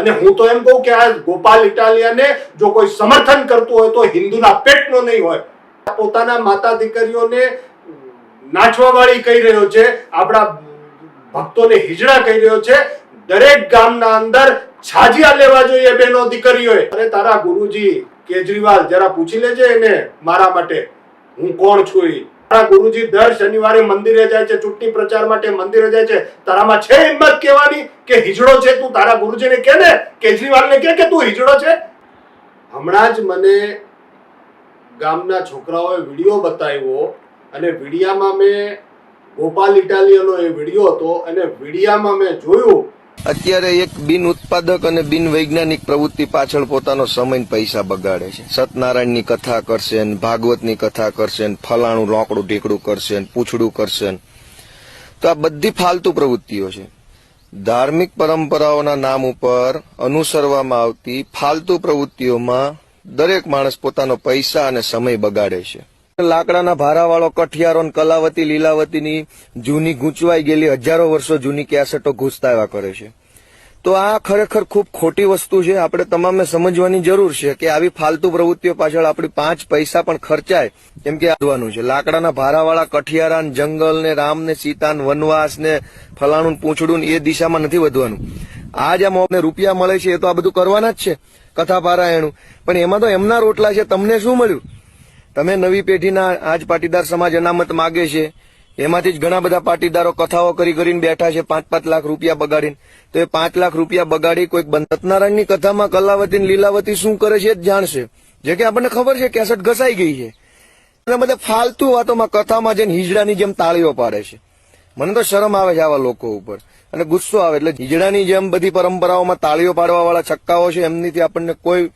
અને હું તો એમ કહું કે આ ગોપાલ ઇટાલિયાને જો કોઈ સમર્થન કરતું હોય તો હિન્દુના પેટનો નહીં હોય. પોતાના માતા દીકરીઓને નાચવા વાળી કહી રહ્યો છે, આપણા ભક્તોને હિજડા કહી રહ્યો છે, દરેક ગામના અંદર છાજિયા લેવા જોઈએ બેનો દીકરીઓએ. અરે તારા ગુરુજી કેજરીવાલ, જરા પૂછી લેજે એને મારા માટે. હું કોણ છું તારા ગુરુજી દર શનિવારે મંદિરે જાય છે, ચૂંટણી પ્રચાર માટે મંદિરે જાય છે. તારામાં છે હિંમત કહેવાની કે હિજડો છે તું? તારા ગુરુજીને કે ને? કેજરીવાલને કે કે તું હિજડો છે? હમણાં જ મને ગામના છોકરાઓએ વીડિયો બતાવ્યો અને વિડીયામાં મેં ગોપાલ ઇટાલિયનો એ વીડિયો હતો અને વિડીયામાં મેં જોયું અત્યારે એક બિન ઉત્પાદક અને બિન વૈજ્ઞાનિક પ્રવૃત્તિ પાછળ પોતાનો સમય પૈસા બગાડે છે. સત્યનારાયણની કથા કરશે ને ભાગવતની કથા કરશે ફલાણું રોકડું ઢીકડું કરશે ને પૂછડું કરશે તો આ બધી ફાલતુ પ્રવૃત્તિઓ છે. ધાર્મિક પરંપરાઓના નામ ઉપર અનુસરવામાં આવતી ફાલતુ પ્રવૃત્તિઓમાં દરેક માણસ પોતાનો પૈસા અને સમય બગાડે છે. લાકડાના ભારાવાળો કઠિયારો કલાવતી લીલાવતીની જૂની ગૂંચવાઈ ગયેલી હજારો વર્ષો જૂની કેસેટો ઘૂસતા એવા કરે છે. તો આ ખરેખર ખૂબ ખોટી વસ્તુ છે. આપણે તમામે સમજવાની જરૂર છે કે આવી ફાલતુ પ્રવૃત્તિઓ પાછળ આપણી પાંચ પૈસા પણ ખર્ચાય. કેમ કે આવવાનું છે. લાકડાના ભારાવાળા કઠિયારા જંગલ ને રામ ને સીતા વનવાસ ને ફલાણું, પૂંછડું એ દિશામાં નથી વધવાનું. આ જે મોને રૂપિયા મળે છે એ તો આ બધું કરવાના જ છે કથા પારાયણું પણ એમાં તો એમના રોટલા છે. તમને શું મળ્યું? તમે નવી પેઢીના આજ પાટીદાર સમાજ અનામત માગે છે, એમાંથી જ ઘણા બધા પાટીદારો કથાઓ કરી કરીને બેઠા છે પાંચ પાંચ લાખ રૂપિયા બગાડીને. તો એ પાંચ લાખ રૂપિયા બગાડી કોઈક સત્યનારાયણની કથામાં કલાવતી લીલાવતી શું કરે છે જાણશે. જે કે આપણને ખબર છે, કેસેટ ઘસાઈ ગઈ છે. અને બધા ફાલતુ વાતોમાં કથામાં જઈને હિજડાની જેમ તાળીઓ પાડે છે. મને તો શરમ આવે છે આવા લોકો ઉપર. અને ગુસ્સો આવે, એટલે હિજડાની જેમ બધી પરંપરાઓમાં તાળીઓ પાડવા વાળા છક્કાઓ છે, એમનીથી આપણને કોઈ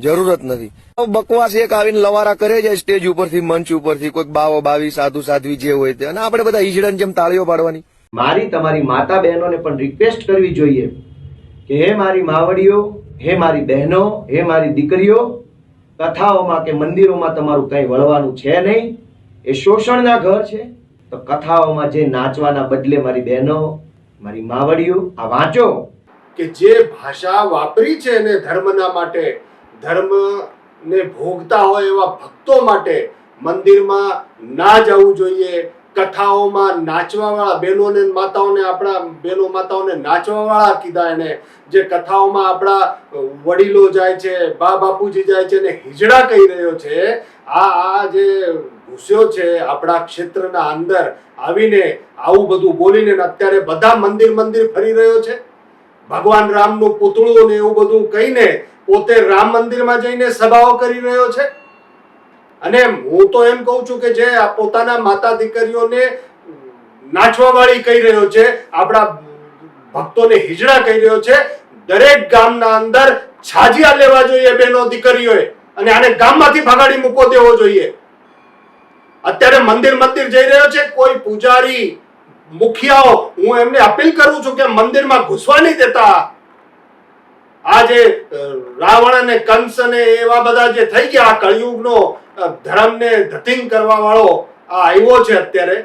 જરૂરત નથી. બકવાસ એક આવીને લવારા કરે છે સ્ટેજ ઉપરથી મંચ ઉપરથી કોઈક બાવો બાવી સાધુ સાધ્વી જે હોય તે. અને આપણે બધા ઈજડન જેમ તાળીઓ પાડવાની. મારી તમારી માતા બહેનોને પણ રિક્વેસ્ટ કરવી જોઈએ કે હે મારી માવડીઓ હે મારી બહેનો હે મારી દીકરીઓ કથાઓમાં કે મંદિરોમાં તમારું કંઈ વળવાનું છે નહીં? એ શોષણના ઘર છે. તો કથાઓમાં જે નાચવાના બદલે મારી બહેનો મારી માવડીઓ આ વાંચો. કે જે ભાષા વાપરી છે એને ધર્મના માટે ધર્મને ભોગતા હોય એવા ભક્તો માટે મંદિરમાં ના જવું જોઈએ, કથાઓમાં નાચવા વાળા બહેનોને માતાઓને, આપણા બહેનો માતાઓને નાચવાવાળા કીધા એને, જે કથાઓમાં આપણા વડીલો જાય છે, બા બાપુજી જાય છે ને હિજડા કહી રહ્યો છે, આ આ જે ઘૂસ્યો છે આપણા ક્ષેત્રના અંદર આવીને આવું બધું બોલીને અત્યારે બધા મંદિર મંદિર ફરી રહ્યો છે. ભગવાન રામનું પૂતળું ને એવું બધું કહીને પોતે રામ મંદિરમાં જઈને સભાઓ કરી રહ્યો છે. અને હું તો એમ કહું છું કે જે પોતાના માતા દીકરીઓને નાચવા વાળી કહી રહ્યો છે, આપણા ભક્તોને હિજડા કહી રહ્યો છે, દરેક ગામના અંદર છાજિયા લેવા જોઈએ બેનો દીકરીઓએ અને આને ગામમાંથી ભગાડી મૂકો દેવો જોઈએ. અત્યારે મંદિર મંદિર જઈ રહ્યો છે, કોઈ પૂજારી, મુખિયાઓ, હું એમને અપીલ કરું છું કે મંદિરમાં ઘૂસવા નહીં દેતા. આ જે રાવણ અને કંસ અને એવા બધા જે થઈ ગયા આ કળિયુગનો ધર્મને ધતિંગ કરવા વાળો આ આવ્યો છે અત્યારે.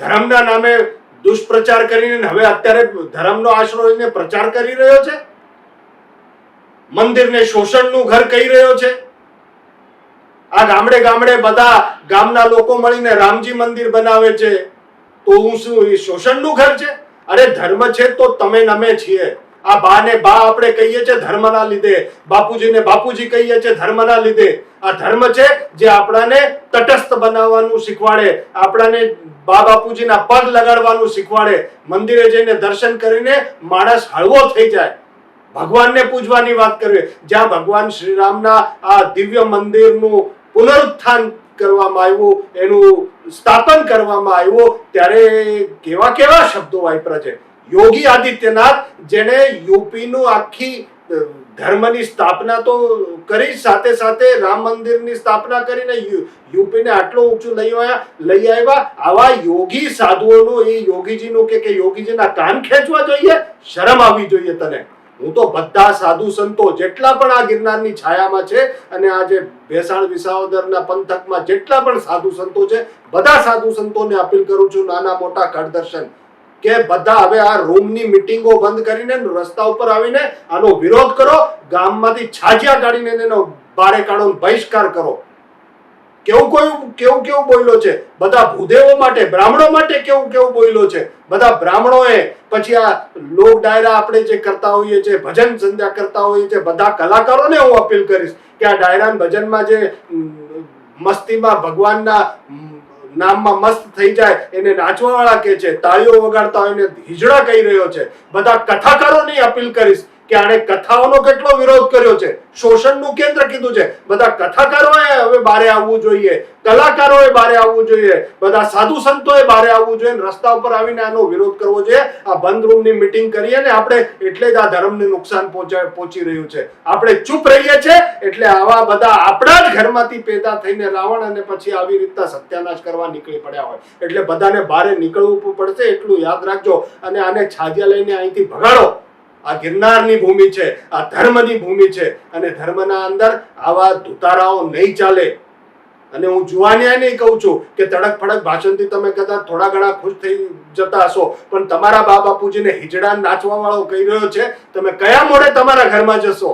ધર્મના નામે દુષ્પ્રચાર કરીને હવે અત્યારે ધર્મનો આશરો લઈને પ્રચાર કરી રહ્યો છે. મંદિરને શોષણનું ઘર કહી રહ્યો છે. આ ગામડે ગામડે બધા ગામના લોકો મળીને રામજી મંદિર બનાવે છે. તો હું શું, એ શોષણનું ઘર છે? અરે ધર્મ છે તો તમે નમે છીએ. આ બા ને બા આપણે કહીએ છીએ ધર્મના લીધે. બાપુજીને બાપુજી કહીએ છીએ ધર્મના લીધે. આ ધર્મ છે જે આપણાને તટસ્થ બનાવવાનું શીખવાડે. આપણાને બા બાપુજીના પગ લગાડવાનું શીખવાડે. મંદિરે જઈને દર્શન કરીને માણસ હળવો થઈ જાય. ભગવાનને પૂજવાની વાત કરવી. જ્યાં ભગવાન શ્રી રામના આ દિવ્ય મંદિરનું પુનરુત્થાન કરવામાં આવ્યું, એનું સ્થાપન કરવામાં આવ્યું, ત્યારે કેવા કેવા શબ્દો વાપરા છે. યોગી આદિત્યનાથ જેને યુપીનું આખી ધર્મની સ્થાપના તો કરી, સાથે સાથે રામ મંદિરની સ્થાપના કરીને યુપીને આટલું ઊંચું લઈ આવ્યા લઈ આવ્યા. આવા યોગી સાધુઓનું એ યોગીજીનું કે યોગીજીના કાન ખેંચવા જોઈએ? શરમ આવવી જોઈએ તને. હું તો બધા સાધુ સંતો જેટલા પણ આ ગિરનારની છાયામાં છે અને આ જે ભેસાણ વિસાવદરના પંથકમાં જેટલા પણ સાધુ સંતો છે, બધા સાધુ સંતોને અપીલ કરું છું નાના મોટા કટ દર્શન કે બધા હવે આ રૂમની મિટિંગો બંધ કરીને રસ્તા ઉપર આવીને આનો વિરોધ કરો, ગામમાંથી છાજિયા કાઢીને એનો બારે કાઢો બહિષ્કાર કરો. કેવું કોયું કેવું કેવું બોલ્યો છે? બધા ભૂદેવો માટે, બ્રાહ્મણો માટે કેવું કેવું બોલ્યો છે? બધા બ્રાહ્મણોએ પછી આ લોક ડાયરા આપણે જે કરતા હોઈએ છીએ, ભજન સંધ્યા કરતા હોઈએ છીએ, બધા કલાકારોને હું અપીલ કરીશ કે આ ડાયરા ભજનમાં જે મસ્તીમાં ભગવાનના નામમાં મસ્ત થઈ જાય એને નાચવા વાળા કે છે, તાળીઓ વગાડતા હોય એને હિજડા કહી રહ્યો છે. બધા કથાકારોની અપીલ કરીશ. કે આણે કથાઓનો કેટલો વિરોધ કર્યો છે? શોષણનું કેન્દ્ર કીધું છે. બધા કથાકારોએ હવે બારે આવવું જોઈએ. કલાકારોએ બારે આવવું જોઈએ. બધા સાધુ સંતોએ બારે આવવું જોઈએ. રસ્તા ઉપર આવીને આનો વિરોધ કરવો જોઈએ આ બંધ રૂમની મિટિંગ કરીએ ને આપણે એટલે જ આ ધર્મને નુકસાન પહોંચાડ પહોંચી રહ્યું છે. આપણે ચૂપ રહીએ છીએ એટલે આવા બધા આપણા જ ઘરમાંથી પેદા થઈને રાવણ અને પછી આવી રીતના સત્યાનાશ કરવા નીકળી પડ્યા હોય. એટલે બધાને બારે નીકળવું પડશે એટલું યાદ રાખજો. અને આને છાજિયા લઈને અહીંથી ભગાડો. આ ગિરનારની ભૂમિ છે, આ ધર્મની ભૂમિ છે અને ધર્મના અંદર આવા ધુતારાઓ નહીં ચાલે. અને હું જુવાનિયા નહીં કહું છું કે તડક ફડક ભાષણથી તમે કદાચ થોડા ઘણા ખુશ થઈ જતા હશો, પણ તમારા બા બાપુજીને હિજડા નાચવા વાળો કહી રહ્યો છે, તમે કયા મોડે તમારા ઘરમાં જશો?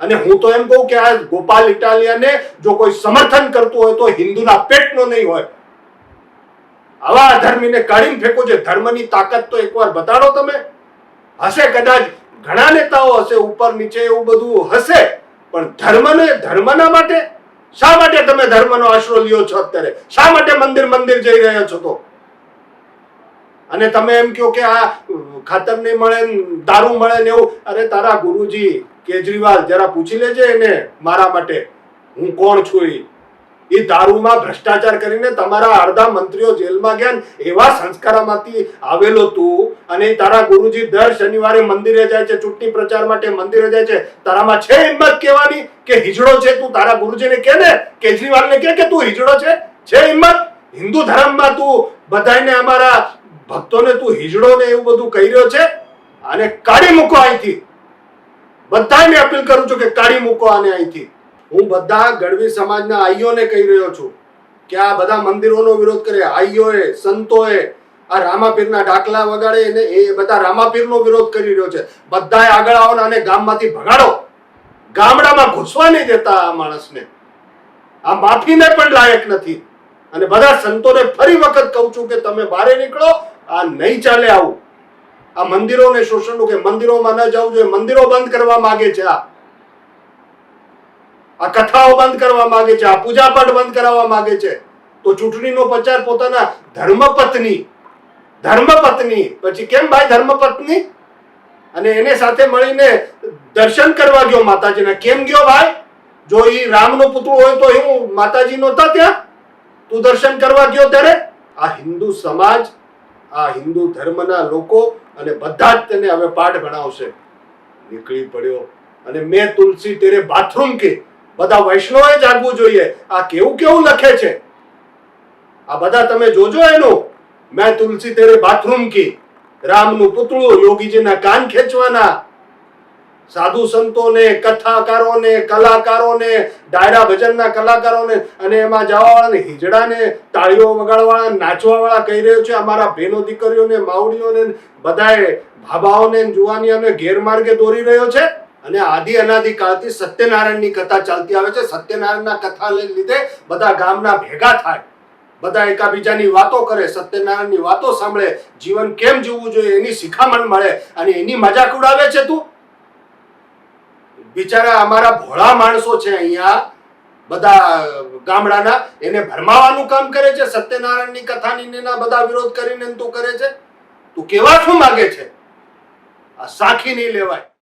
અને હું તો એમ કહું કે આ ગોપાલ ઇટાલિયાને જો કોઈ સમર્થન કરતું હોય તો હિન્દુના પેટનો નહીં હોય. આવા અધર્મીને કાઢીને ફેંકો છે ધર્મની તાકાત તો એકવાર બતાડો તમે. હશે કદાચ ઘણા નેતાઓ હશે, ઉપર નીચે એવું બધું હશે, પણ ધર્મને, ધર્મના માટે? શા માટે તમે ધર્મનો આશરો લ્યો છો અત્યારે? શા માટે મંદિર મંદિર જઈ રહ્યા છો તો? અને તમે એમ કહો કે આ ખાતર નહીં મળે દારૂ મળે ને એવું, અરે તારા ગુરુજી કેજરીવાલ, જરા પૂછી લેજે એને મારા માટે. હું કોણ છું ઈ એ દારૂમાં ભ્રષ્ટાચાર કરીને તમારા અડધા મંત્રીઓ જેલમાં ગયા એવા સંસ્કારમાંથી આવેલો તું અને તારા ગુરુજી દર શનિવારે મંદિરે જાય છે, ચૂંટણી પ્રચાર માટે મંદિરે જાય છે, તારામાં છે હિંમત કહેવાની કે હિજડો છે તું? તારા ગુરુજીને કે ને? કેજરીવાલને કે કે તું હિજડો છે? છે હિંમત? હિન્દુ ધર્મમાં તું બધાને અમારા ભક્તોને તું હિજડો ને એવું બધું કહી રહ્યો છે? અને કાઢી મૂકો અહીંથી. બધાને અપીલ કરું છું કે કાઢી મૂકો આને અહીંથી. હું બધા ગઢવી સમાજના આઈઓને કહી રહ્યો છું કે આ બધા મંદિરોનો વિરોધ કરે, આઈઓએ, સંતોએ, આ રામાપીરના ડાકલા વગાડે એને એ બધા રામાપીરનો વિરોધ કરી રહ્યો છે. બધાએ આગળ આવો ને આને ગામમાંથી ભગાડો. ગામડામાં ઘૂસવા નહીં દેતા આ માણસને. આ માફીને પણ લાયક નથી. અને બધા સંતોને ફરી વખત કહું છું કે તમે બહાર નીકળો, આ નહીં ચાલે આવું. આ મંદિરોને શોષણનું કે મંદિરોમાં ન જવું જોઈએ, મંદિરો બંધ કરવા માગે છે આ. આ કથાઓ બંધ કરવા માંગે છે, આ પૂજાપાઠ બંધ કરાવવા માંગે છે. તો ચૂંટણીનો પ્રચાર પોતાના ધર્મપત્ની ધર્મપત્ની, પછી કેમ ભાઈ ધર્મપત્ની? અને એને સાથે મળીને દર્શન કરવા ગયો માતાજીના. કેમ ગયો ભાઈ? જો એ રામનો પુતળો હોય તો હું માતાજી નહોતા ત્યાં? તું દર્શન કરવા ગયો ત્યારે? આ હિન્દુ સમાજ, આ હિન્દુ ધર્મના લોકો અને બધા જ તેને હવે પાઠ ભણાવશે. નીકળી પડ્યો. અને મેં તુલસી તેરે બાથરૂમ કે બધા વૈષ્ણવે જાગવું જોઈએ. આ કેવું કેવું લખે છે? આ બધા તમે જોજો એનું. મેં તુલસી તેરે બાથરૂમ કી. રામનું પુતળું યોગીજીના કાન ખેંચવાના. સાધુ સંતોને, કથાકારોને, કલાકારોને, ડાયરા ભજનના કલાકારોને અને એમાં જવાવાળાને, હિજડાને, તાળીઓ વગાડવાળા, નાચવાવાળા કહી રહ્યો છે, અમારા બહેનો દીકરીઓને, માવડીઓને, બધાએ, ભાભાઓને, જુવાનીઓને ગેરમાર્ગે દોરી રહ્યો છે. અને આદિ અનાદિ કાળથી સત્યનારાયણની કથા ચાલતી આવે છે. સત્યનારાયણના કથા લીધે બધા ગામના ભેગા થાય. બધા એકાબીજાની વાતો કરે, સત્યનારાયણની વાતો સાંભળે. જીવન કેમ જીવવું જોઈએ એની શિખામણ મળે અને એની મજાક ઉડાવે છે તું? બિચારા અમારા ભોળા માણસો છે અહીંયા. બધા ગામડાના એને ભરમાવાનું કામ કરે છે. સત્યનારાયણની કથાની એના બધા વિરોધ કરીને તું કરે છે? તું કેવા શું માગે છે? આ સાખી નહીં લેવાય.